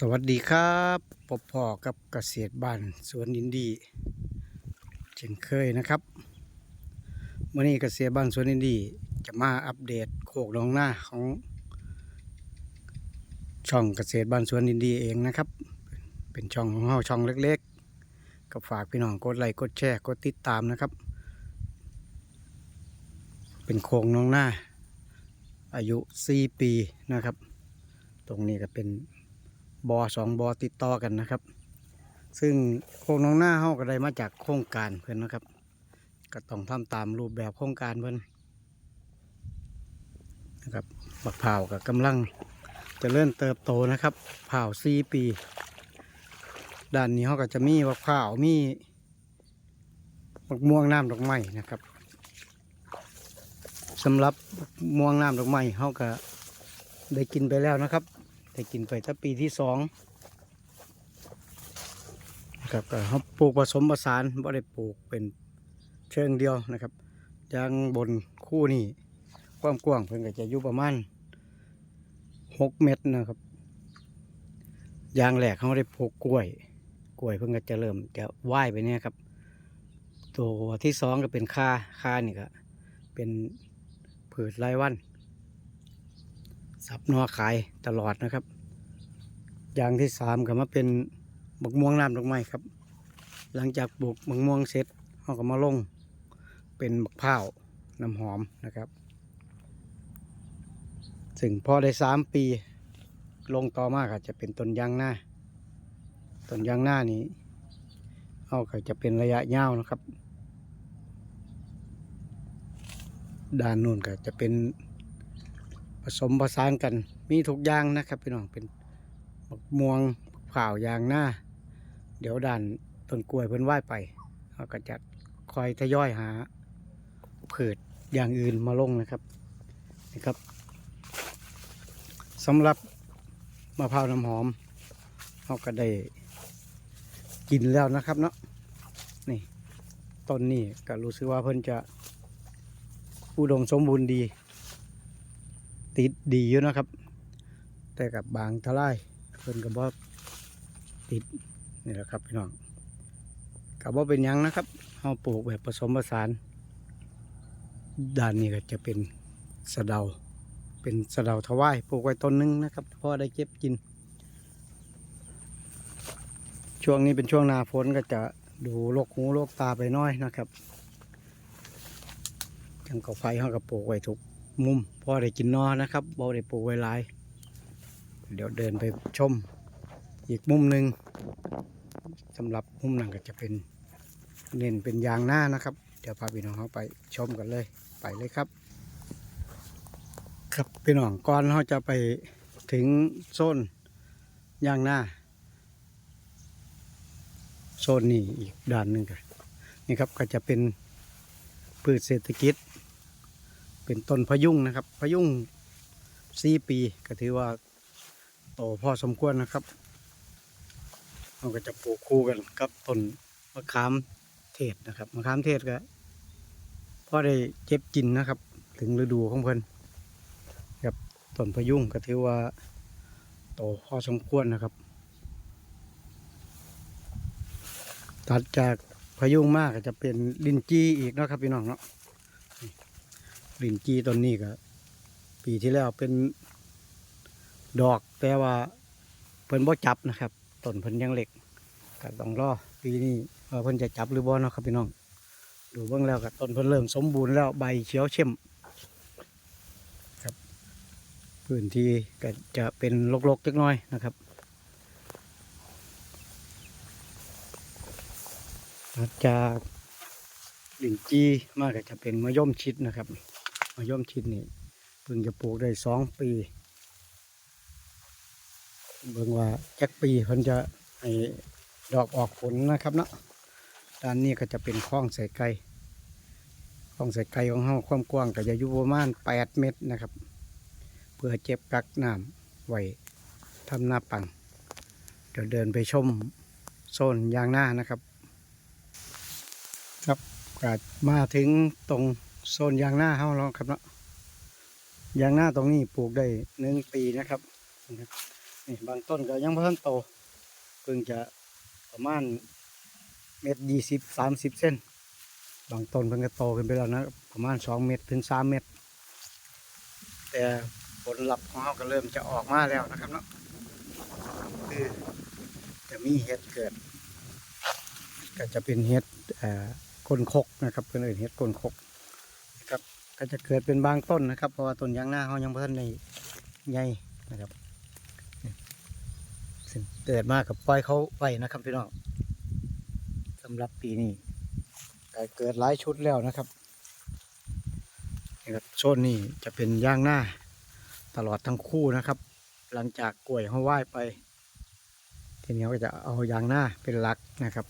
สวัสดีครับพบพ่อกับเกษตรบ้านสวนอินดีเช่นเคยนะครับวันนี้เกษตรบ้านสวนอินดีจะมาอัปเดตโคกลงหน้าของ ช่องเกษตรบ้านสวนอินดีเองนะครับ เป็นช่องของเราช่องเล็กๆก็ฝากพี่น้องกดไลค์กดแชร์กดติดตามนะครับ เป็นโครงน้องหน้า อายุ 4 ปีนะครับ ตรงนี้ก็เป็น บอสองบอติดต่อกันนะครับ ซึ่งโครงน้องหน้าเฮาก็ได้มาจากโครงการเพื่อนนะครับ ก็ต้องทำตามรูปแบบโครงการเพื่อนนะครับบักเผากับกำลังจะเริ่มเติบโตนะครับเผาวสี่ปีด้านนี้เขาก็จะมีบักเผามีบักม่วงน้ำดอกไม้นะครับสำหรับม่วงน้ำดอกไม้เขาก็ได้กินไปแล้วนะครับ ได้กินไปถ้าปีที่สองนะครับก็เขาปลูกผสมผสานบ่ได้ปลูกเป็นเชิงเดียวนะครับยางบนคู่นี่ความกว้างเพิ่นก็จะอยู่ประมาณหกเมตรนะครับยางแหลกเขาได้ปลูกกล้วย กล้วยเพิ่นก็จะเริ่มจะว่ายไปเนี่ยครับ ตัวที่สองก็เป็นค่าค่านี่ก็เป็นผืชรายวัน สับนอขายตลอดนะครับ อย่างที่สามก็มาเป็นบักม่วงน้ำดอกไม้ครับ หลังจากปลูกบักม่วงเสร็จเราก็มาลง เป็นบักพร้าวน้ำหอมนะครับซึ่งพอได้สามปี ลงต่อมาก็จะเป็นต้นยางหน้าต้นยางหน้านี้เอาก็จะเป็นระยะยาวนะครับ ด้านนู้นก็จะเป็น ผสมผสานกัน มีทุกอย่างนะครับพี่น้องเป็นบักม่วงข่าวยางหน้า เดี๋ยวด่านต้นกล้วยเพิ่นไหวไปเราก็จะคอยทยอยหาผืชอย่างอื่นมาลงนะครับนะครับสำหรับมะพร้าวน้ำหอมเราก็ได้กินแล้วนะครับเนาะนี่ต้นนี้ก็รู้สึกว่าเพิ่นจะอุดมสมบูรณ์ดี ติดดีอยู่นะครับ แต่กับบางทลายเพิ่นก็บ่ติดนี่แหละครับพี่น้องกับว่าเป็นยังนะครับเฮาปลูกแบบผสมผสาน ด้านนี้ก็จะเป็นสะเดา เป็นสะเดาทวายปลูกไว้ต้นหนึงนะครับพอได้เก็บกิน ช่วงนี้เป็นช่วงหนาฝนก็จะดูโรคหูโรคตาไปน้อยนะครับจังกับไฟเขาก็ปลูกไว้ทุก มุมพอได้กินนอนะครับบ่ได้ปลูกไว้หลาย เดี๋ยวเดินไปชม อีกมุมหนึ่งสำหรับมุมนั้นก็จะเป็นเน้นเป็นยางหน้านะครับ เดี๋ยวพาพี่น้องเขาไปชมกันเลยไปเลยครับ ครับพี่น้องก่อนเขาจะไปถึงโซนยางหน้าโซนนี้อีกด้านหนึ่งกันนี่ครับก็จะเป็นพืชเศรษฐกิจ เป็นต้นพะยุงนะครับพะยุงสี่ปีก็ถือว่าโตพอสมควรนะครับเราก็จะปลูกคู่กันกับต้นมะขามเทศนะครับมะขามเทศก็พอได้เจ็บกินนะครับ ถึงฤดูของเพิ่นครับต้นพะยุงก็ถือว่าโตพอสมควรนะครับ ตัดจากพะยุงมากก็จะเป็นลินจี้อีกนะครับพี่น้องเนาะ ลินจีต้นนี้ก็ ปีที่แล้วเป็นดอกแต่ว่าเพิ่นบ่จับนะครับต้นเพิ่นยังเล็กก็ต้องรอปีนี้ว่าเพิ่นจะจับหรือบ่เนาะครับพี่น้อง ดูเบิ่งแล้วก็ต้นเพิ่นเริ่มสมบูรณ์แล้วใบเขียวเข้มครับ พื้นที่ก็จะเป็นรกๆจักหน้อยนะครับจากลินจีมากก็จะเป็นมะย่อมชิดนะครับ มะย่อมชิดนี่เพิ่งจะปลูกได้สองปีเบิ่งว่าจักปีเพิ่นจะให้ดอกออกผลนะครับเนาะด้านนี้ก็จะเป็นคล้องใส่ไก่คล้องใส่ไก่ของเฮาความกว้างก็จะอยู่ประมาณแปดเมตรนะครับ เพื่อเจ็บกักน้ำไว้ทำหน้าปังเดี๋ยวเดินไปชมโซนยางหน้านะครับ ครับก็มาถึงตรง โซนยางหน้าเฮาแล้วครับเนาะยางหน้าตรงนี้ปลูกได้หนึ่งปีนะครับนี่บางต้นก็ยังบ่ทันโตเพิ่งจะประมาณเมตรยี่สิบสามสิบเส้น บางต้นเพิ่งก็โตขึ้นไปแล้วนะประมาณสองเมตรถึงสามเมตร แต่ผลลัพธ์ของเราก็เริ่มจะออกมาแล้วนะครับเนาะคือจะมีเห็ดเกิด ก็จะเป็นเห็ดเอ่อก้นคกนะครับเพื่อนเอ่ยเห็ดก้นคก ก็จะเกิดเป็นบางต้นนะครับ เพราะว่าต้นยางหน้าเขายังบ่ทันในใหญ่นะครับซึ่งเกิดมากับปล่อยเขาไว้นะครับพี่น้องสำหรับปีนี้ก็เกิดหลายชุดแล้วนะครับนี่ครับโซนนี้จะเป็นยางหน้าตลอดทั้งคู่นะครับ หลังจากกล้วยเขาไหว้ไป ทีนี้เขาก็จะเอายางหน้าเป็นหลักนะครับ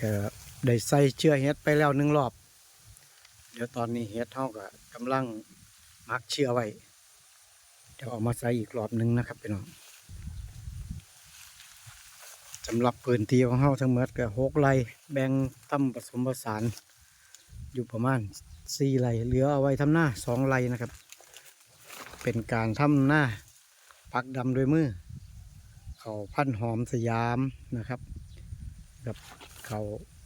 ก็ได้ใส่เชื้อเห็ดไปแล้วหนึ่งรอบ เดี๋ยวตอนนี้เห็ดเขาก็กำลังมักเชื้อไว้ เดี๋ยวเอามาใส่อีกรอบหนึ่งนะครับพี่น้องสำหรับพื้นที่ของเขาทั้งหมดก็หกไร่แบ่งตั้มผสมผสาน อยู่ประมาณสี่ไร่เหลือเอาไว้ทำหน้าสองไร่นะครับ เป็นการทำหน้าปักดำด้วยมือ เขาพันหอมสยามนะครับ กับเขา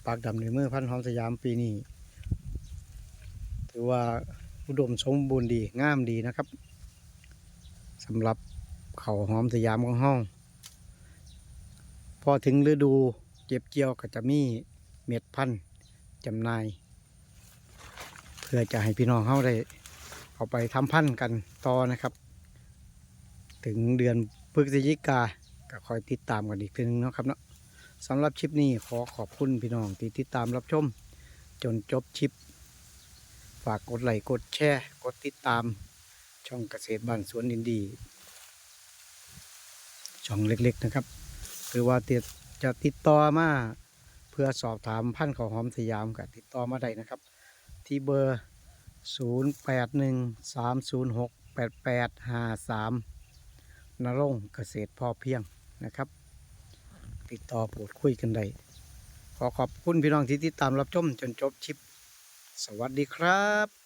ปักดำด้วยมือพันหอมสยามปีนี้ ถือว่าอุดมสมบูรณ์ดีงามดีนะครับสำหรับเขาหอมสยามของห้อง พอถึงฤดูเก็บเกี่ยวก็จะมีเม็ดพันธุ์จำหน่าย เพื่อจะให้พี่น้องเข้าได้เอาไปทำพันธุ์กันต่อนะครับ ถึงเดือนพฤศจิกาก็คอยติดตามกันอีกทีนึงนะครับเนาะสำหรับคลิปนี้ขอขอบคุณพี่น้องที่ติดตามรับชม จนจบคลิป ฝากกดไลค์กดแชร์ กดติดตาม ช่องเกษตรบ้านสวนดินดี ช่องเล็กๆนะครับ หรือว่าจะติดต่อมาเพื่อสอบถามพันธุ์ของหอมสยามก็ติดต่อมาได้นะครับ ที่เบอร์ 0 8 1 3 0 6 8 8 5 3นรงเกษตรพอเพียงนะครับ ติดต่อพูดคุยกันได้ขอขอบคุณพี่น้องที่ติดตามรับชมจนจบคลิป สวัสดีครับ